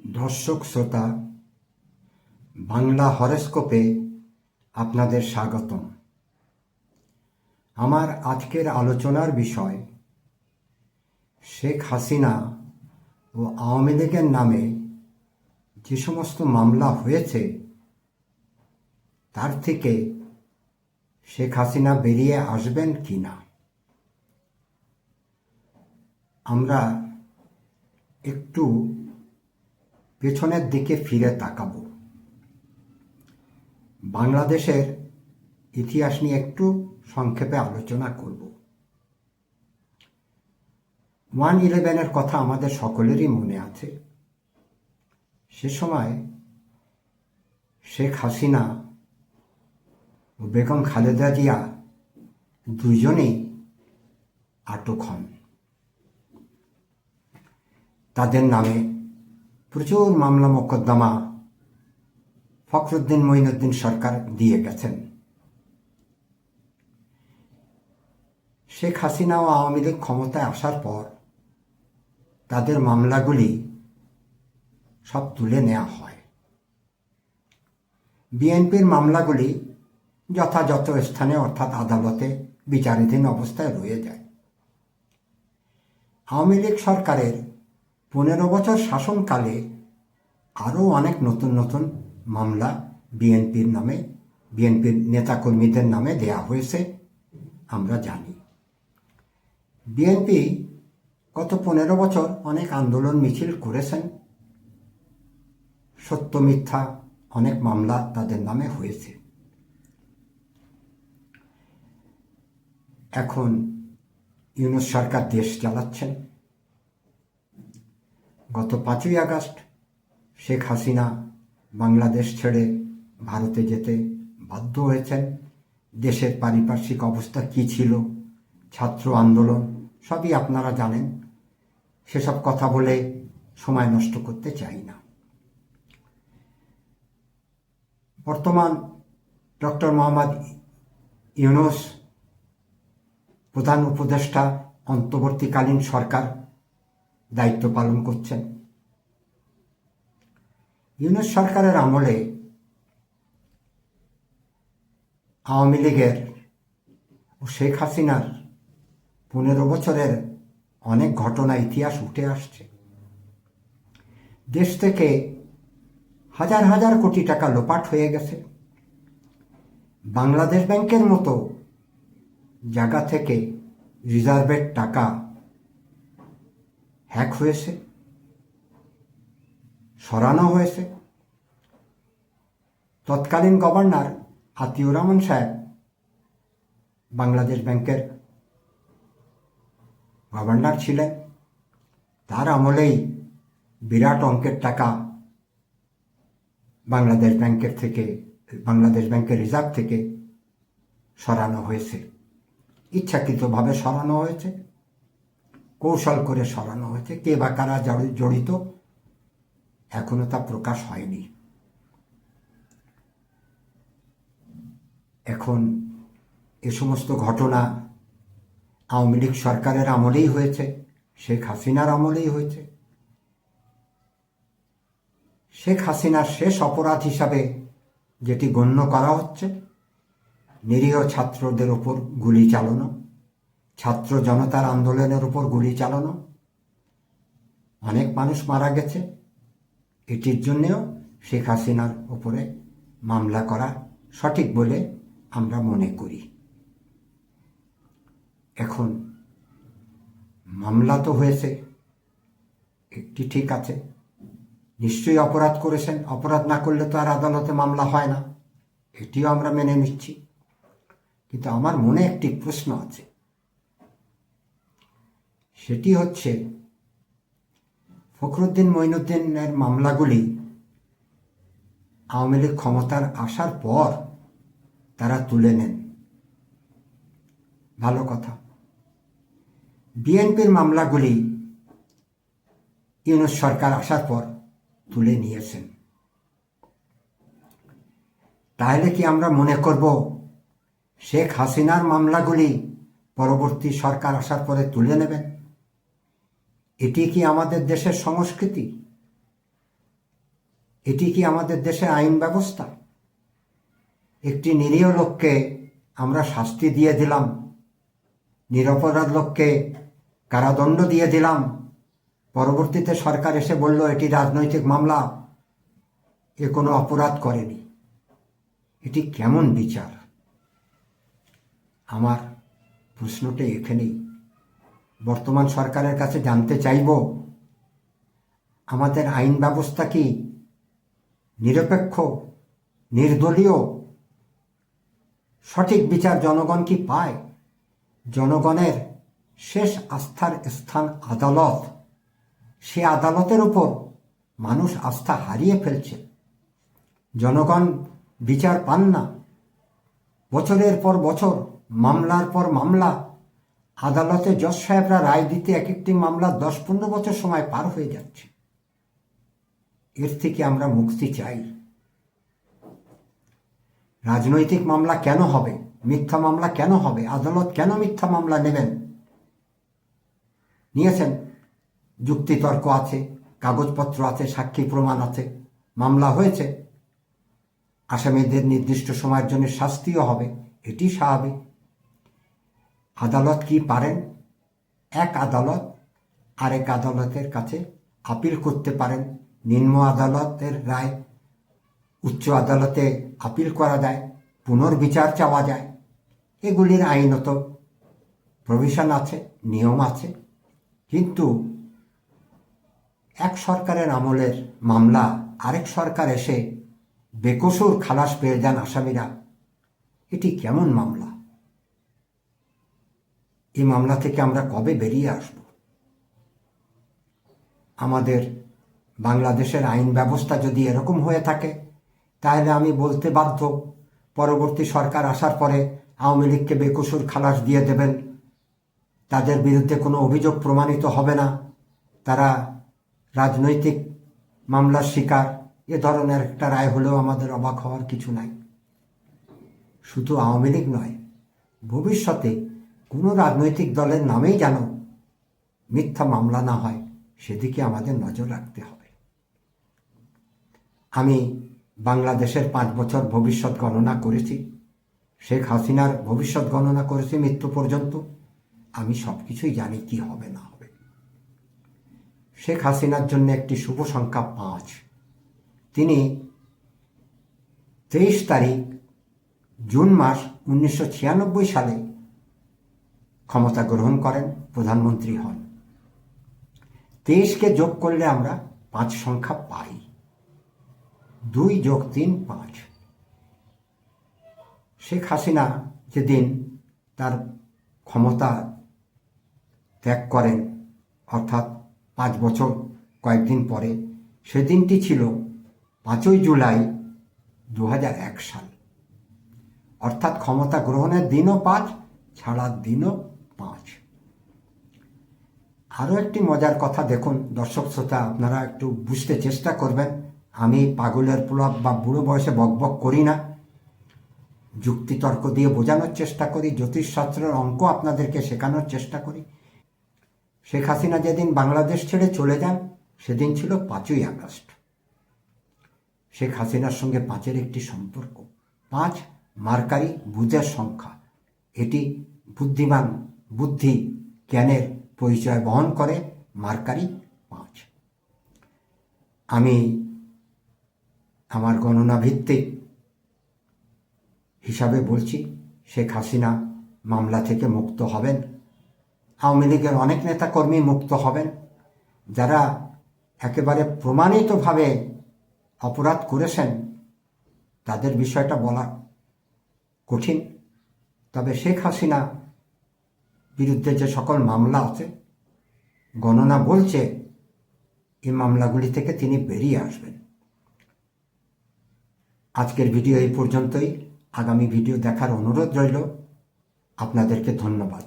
দর্শক শ্রোতা, বাংলা হরস্কোপে আপনাদের স্বাগতম। আমার আজকের আলোচনার বিষয়, শেখ হাসিনা ও আওয়ামী লীগের নামে যে সমস্ত মামলা হয়েছে, তার থেকে শেখ হাসিনা বেরিয়ে আসবেন কি না আমরা একটু পেছনের দিকে ফিরে তাকাব। বাংলাদেশের ইতিহাস নিয়ে একটু সংক্ষেপে আলোচনা করব। ওয়ান ইলেভেনের কথা আমাদের সকলেরই মনে আছে। সে সময় শেখ হাসিনা ও বেগম খালেদা জিয়া দুজনেই আটক হন। তাদের নামে প্রচুর মামলা মোকদ্দমা ফখরুদ্দিন মঈনুদ্দিন সরকার দিয়ে গেছেন। শেখ হাসিনা ও আওয়ামী লীগ ক্ষমতায় আসার পর তাদের মামলাগুলি সব তুলে নেওয়া হয়। বিএনপির মামলাগুলি যথাযথ স্থানে অর্থাৎ আদালতে বিচারাধীন অবস্থায় রয়ে যায়। আওয়ামী লীগ সরকারের পনেরো বছর শাসনকালে আরও অনেক নতুন নতুন মামলা বিএনপির নামে, বিএনপির নেতাকর্মীদের নামে দেয়া হয়েছে, আমরা জানি। বিএনপি গত পনেরো বছর অনেক আন্দোলন, মিছিল করেছেন। সত্য, মিথ্যা অনেক মামলা তাদের নামে হয়েছে। এখন ইউনুস সরকার দেশ চালাচ্ছেন। গত পাঁচই আগস্ট শেখ হাসিনা বাংলাদেশ ছেড়ে ভারতে যেতে বাধ্য হয়েছেন। দেশের পারিপার্শ্বিক অবস্থা কী ছিল? ছাত্র আন্দোলন, সবই আপনারা জানেন। সেসব কথা বলে সময় নষ্ট করতে চাই না। বর্তমান ডক্টর মোহাম্মদ ইউনুস প্রধান উপদেষ্টা, অন্তর্বর্তীকালীন সরকার দায়িত্ব পালন করছেন। ইউনুস সরকারের আমলে আওয়ামী লীগের ও শেখ হাসিনার পনেরো বছরের অনেক ঘটনা ইতিহাস উঠে আসছে। দেশ থেকে হাজার হাজার কোটি টাকা লোপাট হয়ে গেছে। বাংলাদেশ ব্যাংকের মতো জায়গা থেকে রিজার্ভের টাকা হ্যাক হয়েছে, সরানো হয়েছে। তৎকালীন গভর্নর আতিউর রহমান সাহেব বাংলাদেশ ব্যাংকের গভর্নর ছিলেন। তার আমলেই বিরাট অঙ্কের টাকা বাংলাদেশ ব্যাংকের থেকে, বাংলাদেশ ব্যাংকের রিজার্ভ থেকে সরানো হয়েছে। ইচ্ছাকৃতভাবে সরানো হয়েছে। কৌশল করে সরানো হয়েছে। কে বা কারা জড়িত, এখনও তা প্রকাশ হয়নি। এখন এ সমস্ত ঘটনা আওয়ামী লীগ সরকারের আমলেই হয়েছে, শেখ হাসিনার আমলেই হয়েছে। শেখ হাসিনার শেষ অপরাধ হিসাবে যেটি গণ্য করা হচ্ছে, নিরীহ ছাত্রদের ওপর গুলি চালানো ছাত্র জনতার আন্দোলনের উপর গুলি চালানো। অনেক মানুষ মারা গেছে। এটির জন্যেও শেখ হাসিনার ওপরে মামলা করা সঠিক বলে আমরা মনে করি। এখন মামলা তো হয়েছে, একটি ঠিক আছে। নিশ্চয়ই অপরাধ করেছেন, অপরাধ না করলে তো আর আদালতে মামলা হয় না। এটিও আমরা মেনে নিচ্ছি। কিন্তু আমার মনে একটি প্রশ্ন আছে। সেটি হচ্ছে ফখরুদ্দিন মঈনুদ্দিনের মামলাগুলি আওয়ামী লীগ ক্ষমতার আসার পর তারা তুলে নেন। ভালো কথা। বিএনপির মামলাগুলি ইউনুস সরকার আসার পর তুলে নিয়েছেন। তাহলে কি আমরা মনে করব শেখ হাসিনার মামলাগুলি পরবর্তী সরকার আসার পরে তুলে নেবেন? এটি কি আমাদের দেশের সংস্কৃতি? এটি কি আমাদের দেশের আইন ব্যবস্থা? একটি নিরীহ লোককে আমরা শাস্তি দিয়ে দিলাম, নিরপরাধ লোককে কারাদণ্ড দিয়ে দিলাম। পরবর্তীতে সরকার এসে বলল, এটি রাজনৈতিক মামলা, এ কোনো অপরাধ করেনি। এটি কেমন বিচার? আমার প্রশ্নটি এখানেই বর্তমান সরকারের কাছে জানতে চাইব, আমাদের আইন ব্যবস্থা কি নিরপেক্ষ, নির্দলীয়? সঠিক বিচার জনগণ কি পায়? জনগণের শেষ আস্থার স্থান আদালত। সে আদালতের উপর মানুষ আস্থা হারিয়ে ফেলছে। জনগণ বিচার পান না। বছরের পর বছর, মামলার পর মামলা আদালতে জজ সাহেবরা রায় দিতে এক একটি মামলা দশ পনেরো বছর সময় পার হয়ে যাচ্ছে। এর থেকে আমরা মুক্তি চাই। রাজনৈতিক মামলা কেন হবে? মিথ্যা মামলা কেন হবে? আদালত কেন মিথ্যা মামলা নেবেন? নিয়েছেন। যুক্তিতর্ক আছে, কাগজপত্র আছে, সাক্ষী প্রমাণ আছে, মামলা হয়েছে। আসামিদের নির্দিষ্ট সময়ের জন্য শাস্তিও হবে, এটি স্বাভাবিক। আদালত কি পারেন? এক আদালত আরেক আদালতের কাছে আপিল করতে পারেন। নিম্ন আদালতের রায় উচ্চ আদালতে আপিল করা যায়, পুনর্বিচার চাওয়া যায়। এগুলির আইনত প্রভিশন আছে, নিয়ম আছে। কিন্তু এক সরকারের আমলের মামলা, আরেক সরকার এসে বেকসুর খালাস পেয়ে যান আসামিরা। এটি কেমন মামলা? এই মামলা থেকে আমরা কবে বেরিয়ে আসব? আমাদের বাংলাদেশের আইন ব্যবস্থা যদি এরকম হয়ে থাকে, তাহলে আমি বলতে বাধ্য, পরবর্তী সরকার আসার পরে আওয়ামী লীগকে বেকসুর খালাস দিয়ে দেবেন। তাদের বিরুদ্ধে কোনো অভিযোগ প্রমাণিত হবে না। তারা রাজনৈতিক মামলার শিকার। এ ধরনের একটা রায় হলেও আমাদের অবাক হওয়ার কিছু নাই। শুধু আওয়ামী লীগ নয়, ভবিষ্যতে কোনো রাজনৈতিক দলের নামেই যেন মিথ্যা মামলা না হয়, সেদিকে আমাদের নজর রাখতে হবে। আমি বাংলাদেশের পাঁচ বছর ভবিষ্যৎ গণনা করেছি, শেখ হাসিনার ভবিষ্যৎ গণনা করেছি মৃত্যু পর্যন্ত, আমি সব কিছুই জানি কি হবে না হবে। শেখ হাসিনার জন্য একটি শুভ সংখ্যা পাঁচ। তিনি তেইশ তারিখ জুন মাস উনিশশো ছিয়ানব্বই সালে ক্ষমতা গ্রহণ করেন, প্রধানমন্ত্রী হন। তেইশকে যোগ করলে আমরা পাঁচ সংখ্যা পাই। দুই যোগ তিন পাঁচ। শেখ হাসিনা যেদিন তার ক্ষমতা ত্যাগ করেন, অর্থাৎ পাঁচ বছর কয়েকদিন পরে, সেদিনটি ছিল পাঁচই জুলাই দু হাজার এক সাল। অর্থাৎ ক্ষমতা গ্রহণের দিনও পাঁচ, ছাড়ার দিনও পাঁচ। আরও একটি মজার কথা দেখুন, দর্শক শ্রোতা, আপনারা একটু বুঝতে চেষ্টা করবেন, আমি পাগলের প্রলাপ বা বুড়ো বয়সে বকবক করি না। যুক্তিতর্ক দিয়ে বোঝানোর চেষ্টা করি, জ্যোতিষশাস্ত্রের অঙ্ক আপনাদেরকে শেখানোর চেষ্টা করি। শেখ হাসিনা যেদিন বাংলাদেশ ছেড়ে চলে যান, সেদিন ছিল পাঁচই আগস্ট। শেখ হাসিনার সঙ্গে পাঁচের একটি সম্পর্ক। পাঁচ মার্কারি বুঝের সংখ্যা। এটি বুদ্ধিমান বুদ্ধি, জ্ঞানের পরিচয় বহন করে মার্কারি পাঁচ। আমি আমার গণনা ভিত্তিক হিসাবে বলছি, শেখ হাসিনা মামলা থেকে মুক্ত হবেন। আওয়ামী লীগের অনেক নেতাকর্মী মুক্ত হবেন, যারা একেবারে প্রমাণিতভাবে অপরাধ করেছেন, তাদের বিষয়টা বলা কঠিন। তবে শেখ হাসিনা বিরুদ্ধে যে সকল মামলা আছে, গণনা বলছে, এই মামলাগুলি থেকে তিনি বেরিয়ে আসবেন। আজকের ভিডিও এই পর্যন্তই। আগামী ভিডিও দেখার অনুরোধ রইল। আপনাদেরকে ধন্যবাদ।